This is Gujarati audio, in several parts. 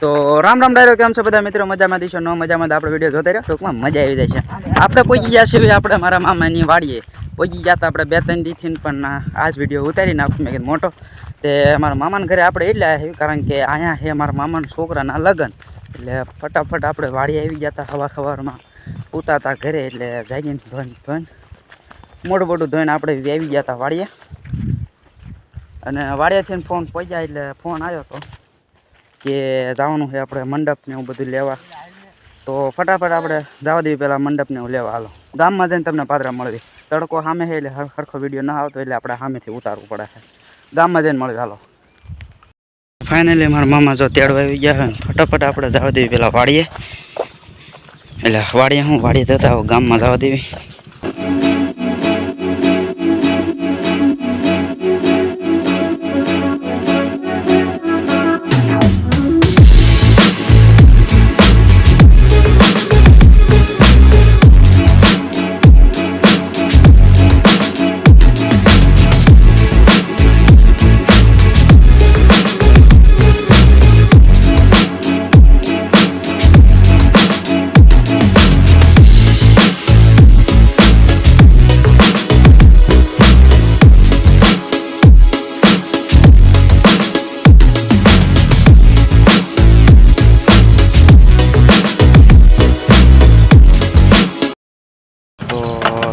તો રામ રામ ડાયરો, કેમ છો બધા મિત્રો? મજામાં દીશો ન મજામાં આપણે વીડિયો જોતા રહ્યો. ટૂંકમાં મજા આવી જાય છે. આપણે પહોંચી ગયા છીએ આપણે મારા મામાની વાડીએ. પહોંચી ગયા હતા આપણે બે ત્રણ દીથી પણ આ જ વીડિયો ઉતારી નાખું મેં મોટો. તે મારા મામાના ઘરે આપણે એટલે આવ્યું કારણ કે અહીંયા છે મારા મામાના છોકરાના લગ્ન. એટલે ફટાફટ આપણે વાડીએ આવી ગયા હતા સવાર સવારમાં ઉતાતા ઘરે એટલે જાગીને ધોઈને ધોઈને, મોટું મોટું ધોઈને આપણે આવી ગયા હતા વાડીએ. અને વાડિયાથી ફોન પહોંચ્યા એટલે ફોન આવ્યો હતો કે જવાનું છે આપણે મંડપ ને એવું બધું લેવા. તો ફટાફટ આપણે જવા દેવી પહેલાં મંડપ ને એવું લેવા. હાલો. ગામમાં જઈને તમને પાદરા મળવી. તડકો સામે છે એટલે સરખો વીડિયો ના આવતો એટલે આપણે સામેથી ઉતારવું પડે છે. ગામમાં જઈને મળવી. હાલો. ફાઇનલી મારા મામા જો તેડવા આવી ગયા હોય ફટાફટ આપણે જવા દેવી પહેલાં વાડીએ. એટલે વાડીએ હું? વાડીએ જતા ગામમાં જવા દેવી.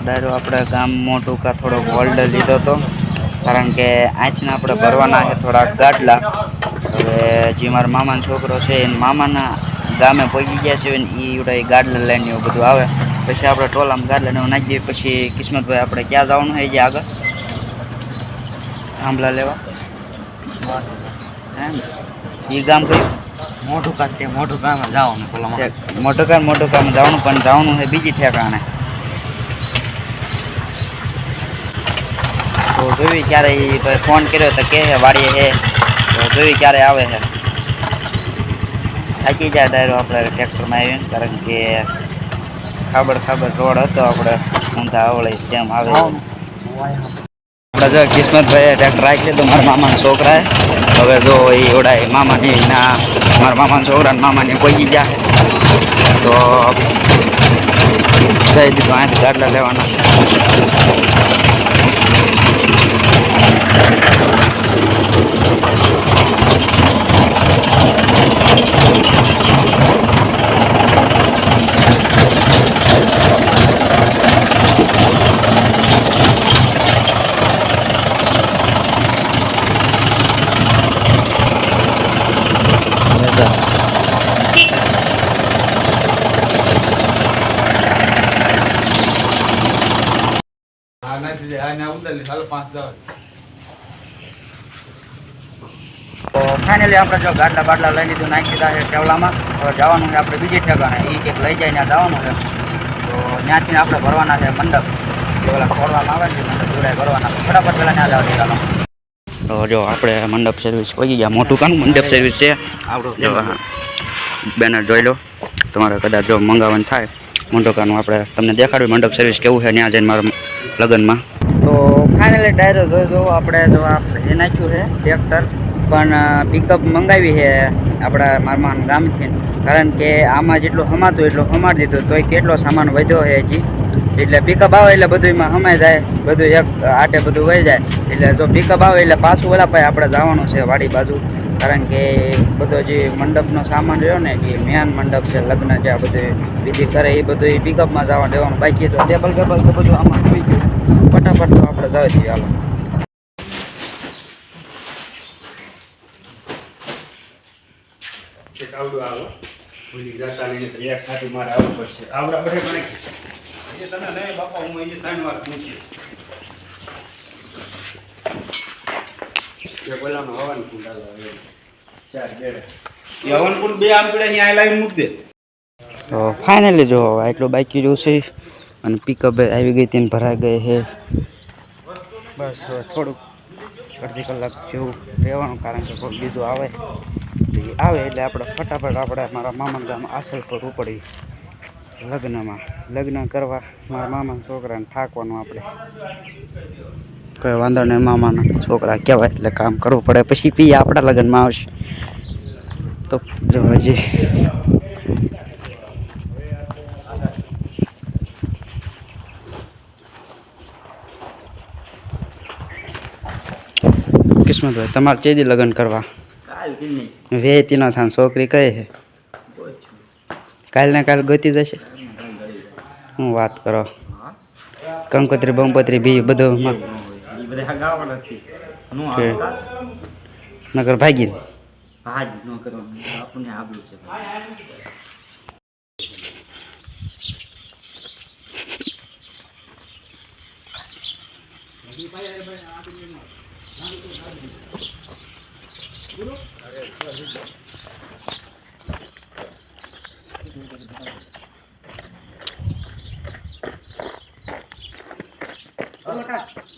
ડાયરો આપણે ગામ મોટું કા થોડોક હોલ્ડ લીધો હતો કારણ કે આંચને આપણે ભરવાના છે થોડાક ગાડલા હવે જે મારા મામાનો છોકરો છે એને મામાના ગામે પહોંચી ગયા છે ને એ ઉડા એ ગાડલા લઈને એવું બધું આવે. પછી આપણે ટોલામાં ગાડલા ને એવું નાખી દઈએ. પછી કિસ્મતભાઈ આપણે ક્યાં જવાનું છે જે આગળ. આંબલા લેવા. એમ. એ ગામ કયું? મોટું કામ તે મોટું કામ જવાનું પેલા છે. મોટું કામ મોટું કામ જવાનું પણ જવાનું છે બીજી ઠેકાણે. તો જોઈ ક્યારે એ ફોન કર્યો તો કે હે વાડીએ હે તો જોઈ ક્યારે આવે છે. થાકી જાય ડાયરો આપણે ટ્રેક્ટરમાં આવીને, કારણ કે ખાબર ખાબડ રોડ હતો આપણે, ઊંધા આવડે જેમ આવે આપણે જો કિસ્મતભાઈએ ટ્રેક્ટર રાખી લીધું, મારા મામાના છોકરાએ. હવે જો એ ઓડાય મામાની ના, મારા મામાના છોકરા મામાની કોઈ ગયા. તો જઈ દીધું અહીંથી ગાડલા લેવાના. તો ફાઇનલી આપણે જો ગાડલા બાટલા લઈ લીધું નાખી દીધા છે ટેવલામાં હવે જવાનું છે આપણે બીજી ઠેકાણે. એ કંઈક લઈ જાય ત્યાં જવાનું છે. તો ત્યાંથી આપણે ભરવાના છે મંડપ. જે ઓલા ખોડવામાં આવે છે મંડપ જોડાય ભરવાના. ફટાફટ પહેલાં ત્યાં જવા દીધા તો જો આપણે મંડપ સર્વિસ પહોંચી ગયા. મોટું કામ મંડપ સર્વિસ છે. બેનર જોઈ લો. તમારે કદાચ જો મંગાવવાનું થાય. મંડોકાનું આપણે તમને દેખાડ્યું મંડપ સર્વિસ કેવું છે ત્યાં જઈને મારા લગ્નમાં. તો ફાઇનલી ડાયરો જોઈ જો આપણે જો એ નાખ્યું છે ટ્રેક્ટર પણ પિકઅપ મંગાવી છે આપણા મારમાન ગામથી. કારણ કે આમાં જેટલું હમાતું એટલું હમાડી દીધું, તોય કેટલો સામાન વધ્યો છે હજી. એટલે પિકઅપ આવે એટલે બધું એમાં હમાઈ જાય, બધું એક આટે બધું વહી જાય. એટલે જો પિકઅપ આવે એટલે પાછું ઓલા પાસે આપણે જવાનું છે વાડી બાજુ. કારણ કે બધો જે મંડપનો સામાન રહ્યો ને, જે મેન મંડપ છે, લગ્ન છે આ બધું વિધિ કરે, એ બધું એ પિકઅપમાં જવા દેવાનું. બાકી તો ટેબલ ટેબલ તો બધું આમાં જોઈ ગયું. ફટાફટ તો આપણે જવા દઈએ, હાલો. યવનપુર બે આમ પડે અહીંયા લાઈન મૂક દે. તો ફાઇનલી જો હવે એટલું બાકી જોશે છે અને પિકઅપ આવી ગઈ તેને ભરાઈ ગઈ છે. બસ હવે થોડુંક અડધી કલાક જેવું રહેવાનું કારણ કે કોઈ બીજું આવે. આવે એટલે આપણે ફટાફટ આપણે મારા મામાના ગામ આસલ પર ઉપડી. લગ્નમાં. લગ્ન કરવા મારા મામાના છોકરાને ઠાકવાનું આપણે. કોઈ વાંધો નહીં મામાના છોકરા કહેવાય એટલે કામ કરવું પડે પછી પી આપણા લગ્નમાં આવશે. તો જો હજી. કિસ્મતભાઈ તમારે ચેદી લગ્ન કરવા? વેતી ના થાય છોકરી કહે છે. કાલ ને કાલ ગતી જશે? હું વાત કરો કંકોત્રી બંકોત્રી બી બધું માં એ બધા ગાવાના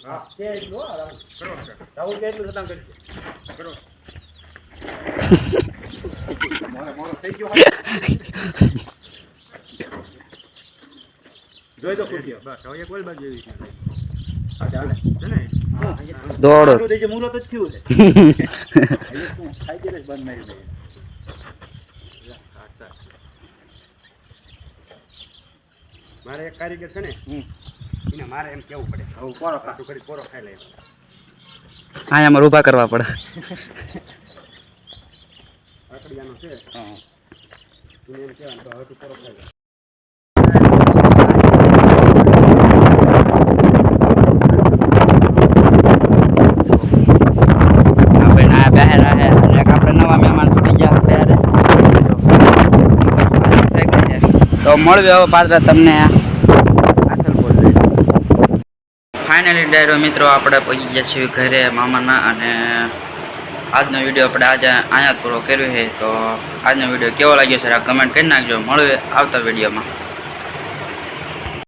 છે નો કે. આવતા નગર ભાગીને હાજ ન કરવાનું આપણને આબરું છે જોઈ તો ખુરશીઓ બસ હવે એક બોલ બાજુ એવી છે ચાલે. છે ને? દોડો. જ થયું છે. બંધ મારી દઈએ મારે એક કારીગર છે ને એને મારે એમ કેવું પડે? હવે પોરો ખાતું કરી પોરો ખાઈ લે હા અમારે ઊભા કરવા પડે. અકડિયાનો છે. એને એમ કહેવાનું તો હવે તું પોરો ખાઈ લે. તો મળવી હવે પાત્ર તમને અસલ બોલ ફાઇનલી ડાયરો મિત્રો, આપણે પહોંચી ગયા છીએ ઘરે મામાના અને આજનો વીડિયો આપણે આજે અહીંયા પૂરો કર્યો છે. તો આજનો વીડિયો કેવો લાગ્યો સર આ કમેન્ટ કરી નાખજો. મળવે આવતા વિડીયોમાં.